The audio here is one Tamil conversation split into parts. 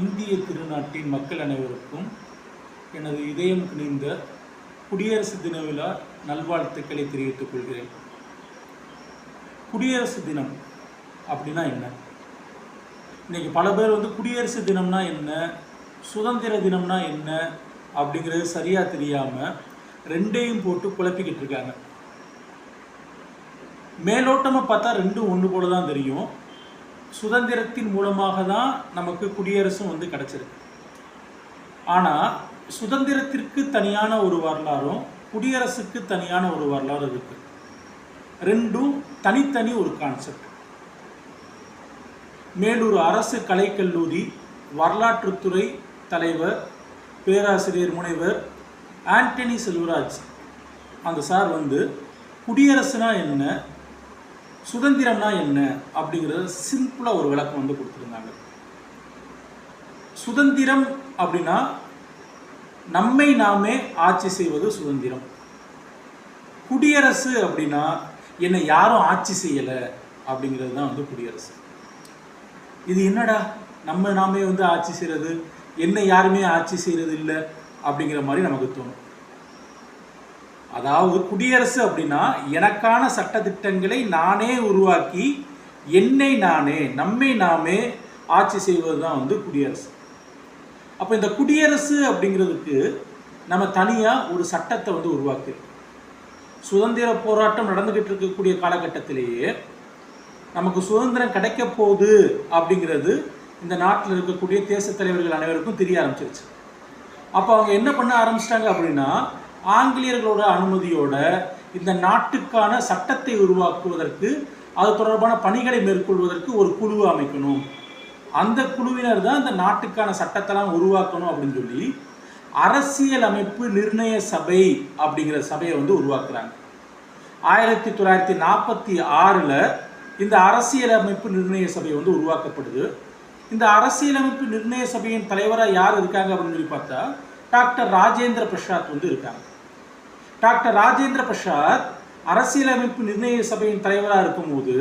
இந்திய திருநாட்டின் மக்கள் அனைவருக்கும் எனது இதயம் கிணிந்த குடியரசு தின விழா நல்வாழ்த்துக்களை தெரிவித்துக் கொள்கிறேன். குடியரசு தினம் அப்படின்னா என்ன? இன்றைக்கி பல பேர் வந்து குடியரசு தினம்னா என்ன? சுதந்திர தினம்னா என்ன? அப்படிங்கிறது சரியாக தெரியாமல் ரெண்டையும் போட்டு குழப்பிக்கிட்டு இருக்காங்க. மேலோட்டமாக பார்த்தா ரெண்டும் ஒன்று போல தான் தெரியும். சுதந்திரத்தின் மூலமாக தான் நமக்கு குடியரசும் வந்து கிடச்சிருக்கு. ஆனால் சுதந்திரத்திற்கு தனியான ஒரு வரலாறும் குடியரசுக்கு தனியான ஒரு வரலாறு இருக்கு. ரெண்டும் தனித்தனி ஒரு கான்செப்ட் மேலூர் அரசு கலைக்கல்லூரி வரலாற்றுத்துறை தலைவர் பேராசிரியர் முனைவர் ஆண்டனி செல்வராஜ். அந்த சார் வந்து குடியரசுனா என்ன? சுதந்திரம்னா என்ன அப்படிங்கிறத சிம்பிளாக ஒரு விளக்கம் வந்து கொடுத்துருந்தாங்க. சுதந்திரம் அப்படின்னா நம்மை நாமே ஆட்சி செய்வது சுதந்திரம். குடியரசு அப்படின்னா என்னை யாரும் ஆட்சி செய்யலை அப்படிங்கிறது தான் வந்து குடியரசு. இது என்னடா? நம்ம நாமே வந்து ஆட்சி செய்கிறது என்னை யாருமே ஆட்சி செய்கிறது இல்லை அப்படிங்கிற மாதிரி நமக்கு தோணும். அதாவது குடியரசு அப்படின்னா எனக்கான சட்டத்திட்டங்களை நானே உருவாக்கி என்னை நானே நம்மை நாமே ஆட்சி செய்வது தான் வந்து குடியரசு. அப்போ இந்த குடியரசு அப்படிங்கிறதுக்கு நம்ம தனியாக ஒரு சட்டத்தை வந்து உருவாக்கு சுதந்திர போராட்டம் நடந்துக்கிட்டு இருக்கக்கூடிய காலகட்டத்திலேயே நமக்கு சுதந்திரம் கிடைக்க போகுது அப்படிங்கிறது இந்த நாட்டில் இருக்கக்கூடிய தேசத் தலைவர்கள் அனைவருக்கும் தெரிய ஆரம்பிச்சிருச்சு. அப்போ அவங்க என்ன பண்ண ஆரம்பிச்சிட்டாங்க அப்படின்னா ஆங்கிலேயர்களோட அனுமதியோட இந்த நாட்டுக்கான சட்டத்தை உருவாக்குவதற்கு அது தொடர்பான பணிகளை மேற்கொள்வதற்கு ஒரு குழுவை அமைக்கணும். அந்த குழுவினர் தான் இந்த நாட்டுக்கான சட்டத்தெல்லாம் உருவாக்கணும் அப்படின்னு சொல்லி அரசியல் அமைப்பு நிர்ணய சபை அப்படிங்கிற சபையை வந்து உருவாக்குறாங்க. ஆயிரத்தி தொள்ளாயிரத்தி நாற்பத்தி ஆறில் இந்த அரசியலமைப்பு நிர்ணய சபை வந்து உருவாக்கப்படுது. இந்த அரசியலமைப்பு நிர்ணய சபையின் தலைவராக யார் இருக்காங்க அப்படின்னு சொல்லி பார்த்தா டாக்டர் ராஜேந்திர பிரசாத் வந்து இருக்காங்க. டாக்டர் ராஜேந்திர பிரசாத் அரசியலமைப்பு நிர்ணய சபையின் தலைவராக இருக்கும்போது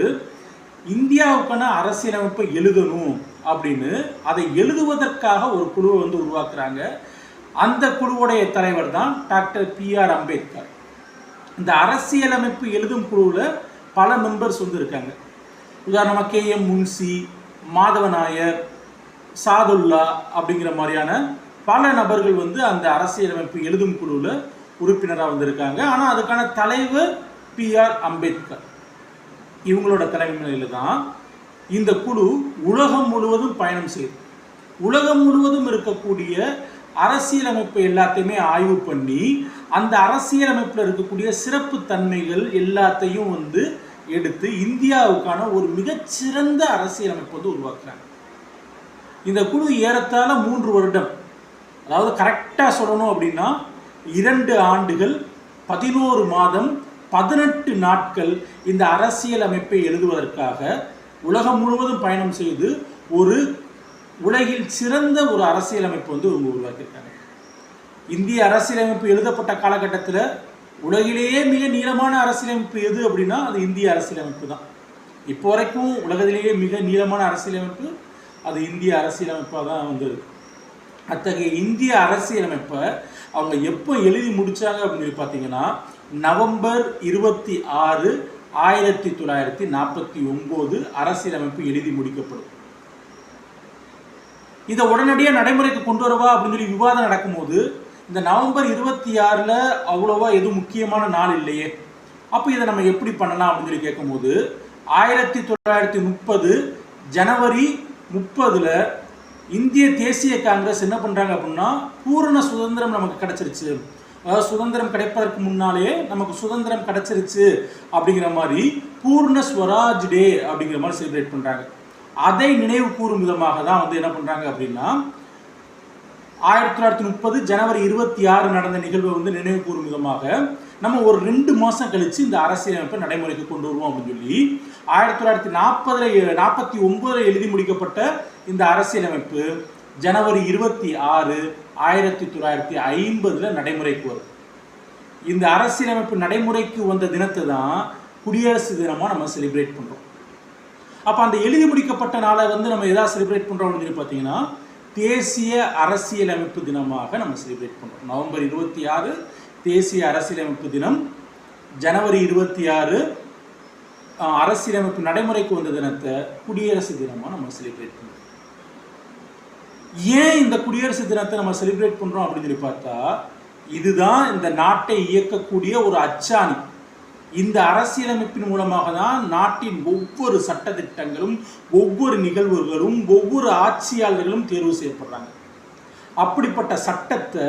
இந்தியாவுக்கான அரசியலமைப்பை எழுதணும் அப்படின்னு அதை எழுதுவதற்காக ஒரு குழுவை வந்து உருவாக்குறாங்க. அந்த குழுவுடைய தலைவர் தான் டாக்டர் பி ஆர் அம்பேத்கர். இந்த அரசியலமைப்பு எழுதும் குழுவில் பல மெம்பர்ஸ் வந்து இருக்காங்க. உதாரணமாக கே. எம். முன்சி மாதவ நாயர் சாதுல்லா அப்படிங்கிற மாதிரியான பல நபர்கள் வந்து அந்த அரசியலமைப்பு எழுதும் குழுவில் உறுப்பினராக வந்திருக்காங்க. ஆனால் அதுக்கான தலைவர் பி ஆர் அம்பேத்கர். இவங்களோட தலைமையில் தான் இந்த குழு உலகம் முழுவதும் பயணம் செய்யுது உலகம் முழுவதும் இருக்கக்கூடிய அரசியலமைப்பு எல்லாத்தையுமே ஆய்வு பண்ணி அந்த அரசியலமைப்பில் இருக்கக்கூடிய சிறப்பு தன்மைகள் எல்லாத்தையும் வந்து எடுத்து இந்தியாவுக்கான ஒரு மிகச்சிறந்த அரசியலமைப்பு வந்து உருவாக்குறாங்க. இந்த குழு ஏறத்தாழ மூன்று வருடம் அதாவது கரெக்டாக சொல்லணும் அப்படின்னா இரண்டு ஆண்டுகள் பதினோரு மாதம் பதினெட்டு நாட்கள் இந்த அரசியல் அமைப்பை எழுதுவதற்காக உலகம் முழுவதும் பயணம் செய்து ஒரு உலகில் சிறந்த ஒரு அரசியலமைப்பு வந்து இவங்க உருவாக்கியிருக்காங்க. இந்திய அரசியலமைப்பு எழுதப்பட்ட காலகட்டத்தில் உலகிலேயே மிக நீளமான அரசியலமைப்பு எது அப்படின்னா அது இந்திய அரசியலமைப்பு தான். இப்போ வரைக்கும் உலகத்திலேயே மிக நீளமான அரசியலமைப்பு அது இந்திய அரசியலமைப்பாக தான் வந்து அத்தகைய இந்திய அரசியலமைப்பை அவங்க எப்போ எழுதி முடித்தாங்க அப்படின்னு சொல்லி பார்த்தீங்கன்னா நவம்பர் இருபத்தி ஆறு ஆயிரத்தி தொள்ளாயிரத்தி நாற்பத்தி ஒம்பது அரசியலமைப்பு எழுதி முடிக்கப்படும். இதை உடனடியாக நடைமுறைக்கு கொண்டு வரவா அப்படின்னு சொல்லி விவாதம் நடக்கும்போது இந்த நவம்பர் இருபத்தி ஆறில் அவ்வளோவா எதுவும் முக்கியமான நாள் இல்லையே. அப்போ இதை நம்ம எப்படி பண்ணலாம் அப்படின்னு சொல்லி கேட்கும்போது ஆயிரத்தி தொள்ளாயிரத்தி முப்பது ஜனவரி முப்பதில் இந்திய தேசிய காங்கிரஸ் என்ன பண்ணுறாங்க அப்படின்னா பூரண சுதந்திரம் நமக்கு கிடச்சிருச்சு. அதாவது சுதந்திரம் கிடைப்பதற்கு முன்னாலே நமக்கு சுதந்திரம் கிடைச்சிருச்சு அப்படிங்கிற மாதிரி பூர்ண ஸ்வராஜ் டே அப்படிங்கிற மாதிரி செலிப்ரேட் பண்ணுறாங்க அதை நினைவு கூறும் விதமாக தான் வந்து என்ன பண்ணுறாங்க அப்படின்னா ஆயிரத்தி தொள்ளாயிரத்தி முப்பது ஜனவரி இருபத்தி ஆறு நடந்த நிகழ்வை வந்து நினைவு கூறும் விதமாக நம்ம ஒரு ரெண்டு மாதம் கழித்து இந்த அரசியலமைப்பை நடைமுறைக்கு கொண்டு வருவோம் அப்படின்னு சொல்லி ஆயிரத்தி தொள்ளாயிரத்தி நாற்பதில் நாற்பத்தி ஒன்பதுல எழுதி முடிக்கப்பட்ட இந்த அரசியலமைப்பு ஜனவரி இருபத்தி ஆறு ஆயிரத்தி தொள்ளாயிரத்தி ஐம்பதில் நடைமுறைக்கு வரும் இந்த அரசியலமைப்பு நடைமுறைக்கு வந்த தினத்தை தான் குடியரசு தினமாக நம்ம செலிப்ரேட் பண்ணுறோம் அப்போ அந்த எழுதி முடிக்கப்பட்ட நாளை வந்து நம்ம எதாவது செலிப்ரேட் பண்ணுறோம் அப்படின்னு சொல்லி பார்த்தீங்கன்னா தேசிய அரசியலமைப்பு தினமாக நம்ம செலிப்ரேட் பண்ணுறோம் நவம்பர் இருபத்தி ஆறு தேசிய அரசியலமைப்பு தினம் ஜனவரி இருபத்தி ஆறு அரசியலமைப்பு நடைமுறைக்கு வந்த தினத்தை குடியரசு தினமாக நம்ம செலிப்ரேட் பண்ணுறோம் ஏன் இந்த குடியரசு தினத்தை நம்ம செலிப்ரேட் பண்ணுறோம் அப்படின்னு சொல்லி பார்த்தா இதுதான் இந்த நாட்டை இயக்கக்கூடிய ஒரு அச்சாணி. இந்த அரசியலமைப்பின் மூலமாக தான் நாட்டின் ஒவ்வொரு சட்டத்திட்டங்களும் ஒவ்வொரு நிகழ்வுகளும் ஒவ்வொரு ஆட்சியாளர்களும் தேர்வு செய்யப்படுறாங்க. அப்படிப்பட்ட சட்டத்தை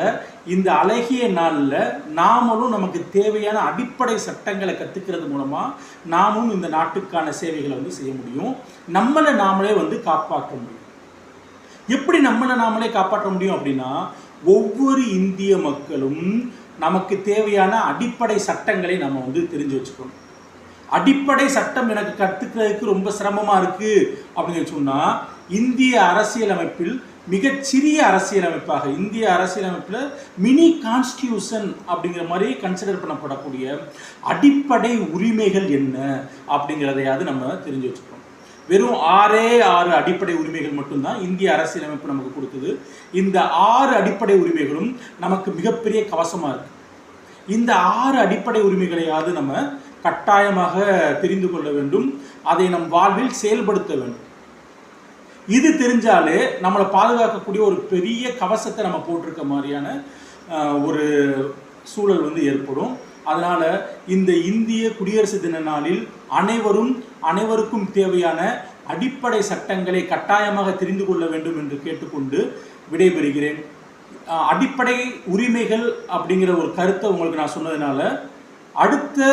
இந்த அழகிய நாளில் நாமளும் நமக்கு தேவையான அடிப்படை சட்டங்களை கற்றுக்கிறது மூலமாக நாமும் இந்த நாட்டுக்கான சேவைகளை வந்து செய்ய முடியும். நம்மளை நாமளே வந்து காப்பாற்ற முடியும். எப்படி நம்மளை நாமளே காப்பாற்ற முடியும் அப்படின்னா ஒவ்வொரு இந்திய மக்களும் நமக்கு தேவையான அடிப்படை சட்டங்களை நம்ம வந்து தெரிஞ்சு வச்சுக்கணும். அடிப்படை சட்டம் எனக்கு கற்றுக்கிறதுக்கு ரொம்ப சிரமமாக இருக்குது அப்படின்னு சொன்னால் இந்திய அரசியலமைப்பில் மிகச்சிறிய அரசியலமைப்பாக இந்திய அரசியலமைப்பில் மினி கான்ஸ்டியூஷன் அப்படிங்கிற மாதிரி கன்சிடர் பண்ணப்படக்கூடிய அடிப்படை உரிமைகள் என்ன அப்படிங்கிறதையாவது நம்ம தெரிஞ்சு வச்சுக்கணும். வெறும் ஆறே ஆறு அடிப்படை உரிமைகள் மட்டும்தான் இந்திய அரசியலமைப்பு நமக்கு கொடுத்தது. இந்த ஆறு அடிப்படை உரிமைகளும் நமக்கு மிகப்பெரிய கவசமாக இருக்கு. இந்த ஆறு அடிப்படை உரிமைகளையாவது நம்ம கட்டாயமாக தெரிந்து கொள்ள வேண்டும். அதை நம் வாழ்வில் செயல்படுத்த வேண்டும். இது தெரிஞ்சாலே நம்மளை பாதுகாக்கக்கூடிய ஒரு பெரிய கவசத்தை நம்ம போட்டிருக்க மாதிரியான ஒரு சூழல் வந்து ஏற்படும். அதனால் இந்த இந்திய குடியரசு தின நாளில் அனைவரும் அனைவருக்கும் தேவையான அடிப்படை சட்டங்களை கட்டாயமாக தெரிந்து கொள்ள வேண்டும் என்று கேட்டுக்கொண்டு விடைபெறுகிறேன். அடிப்படை உரிமைகள் அப்படிங்கிற ஒரு கருத்தை உங்களுக்கு நான் சொன்னதுனால அடுத்த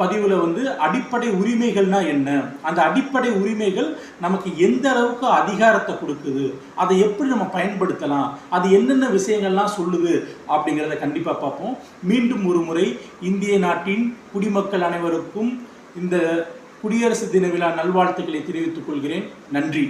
பதிவில் வந்து அடிப்படை உரிமைகள்னா என்ன? அந்த அடிப்படை உரிமைகள் நமக்கு எந்த அளவுக்கு அதிகாரத்தை கொடுக்குது? அதை எப்படி நம்ம பயன்படுத்தலாம்? அது என்னென்ன விஷயங்கள்லாம் சொல்லுது? அப்படிங்கிறத கண்டிப்பாக பார்ப்போம். மீண்டும் ஒரு முறை இந்திய நாட்டின் குடிமக்கள் அனைவருக்கும் இந்த குடியரசு தின விழா நல்வாழ்த்துக்களை தெரிவித்துக் கொள்கிறேன். நன்றி.